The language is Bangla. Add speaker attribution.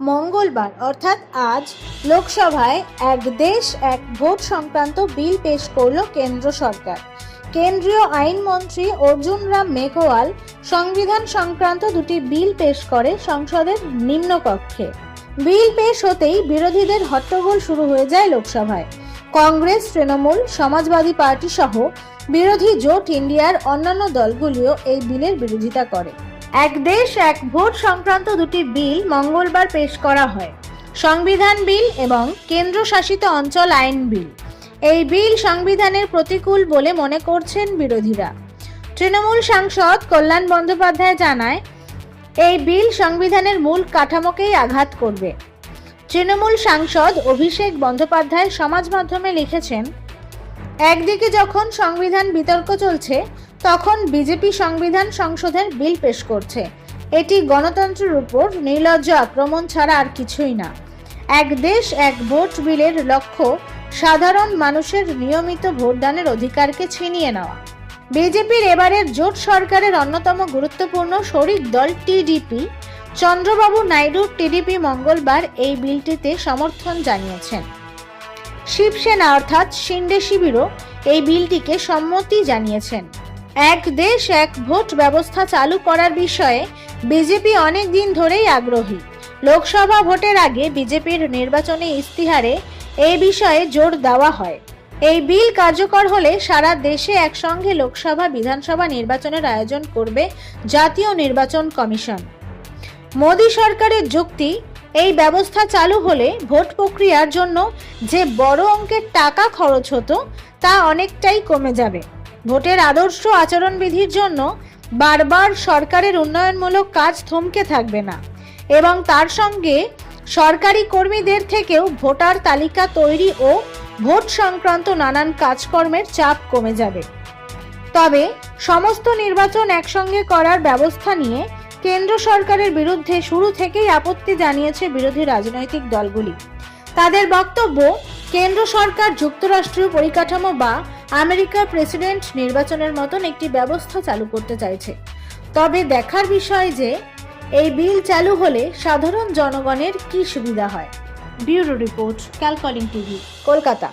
Speaker 1: মঙ্গলবার, অর্থাৎ আজ, লোকসভায় এক দেশ, এক ভোট সংক্রান্ত বিল পেশ করল কেন্দ্র সরকার। কেন্দ্রীয় আইনমন্ত্রী অর্জুন রাম মেঘওয়াল সংবিধান সংক্রান্ত দুটি বিল পেশ করে সংসদের নিম্নকক্ষে বিল পেশ হতেই বিরোধীদের হট্টগোল শুরু হয়ে যায় লোকসভায়। কংগ্রেস, তৃণমূল, সমাজবাদী পার্টি সহ বিরোধী জোট ইন্ডিয়ার অন্যান্য দলগুলিও এই বিলের বিরোধিতা করে। এক দেশ, এক ভোট সংক্রান্ত দুটি বিল মঙ্গলবার পেশ করা হয়। সংবিধান বিল এবং কেন্দ্রশাসিত অঞ্চল আইন বিল। এই বিল সংবিধানের প্রতিকূল বলে মনে করছেন বিরোধীরা। তৃণমূল সাংসদ কল্যাণ বন্দ্যোপাধ্যায় জানায়, এই বিল সংবিধানের মূল কাঠামোকেই আঘাত করবে। তৃণমূল সাংসদ অভিষেক বন্দ্যোপাধ্যায় সমাজ মাধ্যমে লিখেছেন, একদিকে যখন সংবিধান বিতর্ক চলছে তখন বিজেপি সংবিধান সংশোধনের বিল পেশ করছে। এটি গণতন্ত্রের উপর নির্লজ্জ আক্রমণ ছাড়া আর কিছুই না। এক দেশ, এক ভোট বিলের লক্ষ্য সাধারণ মানুষের নিয়মিত ভোটদানের অধিকারকে ছিনিয়ে নেওয়া। বিজেপির এবারের জোট সরকারের অন্যতম গুরুত্বপূর্ণ শরিক দল টিডিপি চন্দ্রবাবু নাইডুর টিডিপি মঙ্গলবার এই বিলটিতে সমর্থন জানিয়েছেন। শিবসেনা অর্থাৎ শিন্ডে শিবিরও এই বিলটিকে সম্মতি জানিয়েছেন। এক দেশ, এক ভোট ব্যবস্থা চালু করার বিষয়ে বিজেপি অনেক দিন ধরেই আগ্রহী। লোকসভা ভোটের আগে বিজেপির নির্বাচনী ইস্তিহারে এই বিষয়ে জোর দেওয়া হয়। এই বিল কার্যকর হলে সারা দেশে একসঙ্গে লোকসভা, বিধানসভা নির্বাচনের আয়োজন করবে জাতীয় নির্বাচন কমিশন। মোদী সরকারের যুক্তি, এই ব্যবস্থা চালু হলে ভোট প্রক্রিয়ার জন্য যে বড় অঙ্কের টাকা খরচ হতো তা অনেকটাই কমে যাবে। ভোটের আদর্শ আচরণবিধির জন্য বারবার সরকারের উন্নয়নমূলক কাজ থমকে থাকবে না। এবং তার সঙ্গে সরকারি কর্মীদের থেকেও ভোটার তালিকা তৈরি ও ভোট সংক্রান্ত নানান কাজকর্মের চাপ কমে যাবে। তবে সমস্ত নির্বাচন একসঙ্গে করার ব্যবস্থা নিয়ে কেন্দ্র সরকারের বিরুদ্ধে শুরু থেকেই আপত্তি জানিয়েছে বিরোধী রাজনৈতিক দলগুলি। তাদের বক্তব্য, কেন্দ্র সরকার, যুক্তরাষ্ট্রীয় পরিকাঠামো বা আমেরিকার প্রেসিডেন্ট নির্বাচনের মতন একটি ব্যবস্থা চালু করতে চাইছে। তবে দেখার বিষয় যে এই বিল চালু হলে সাধারণ জনগণের কি সুবিধা হয়? ব্যুরো রিপোর্ট ক্যালকলিং টিভি। কলকাতা।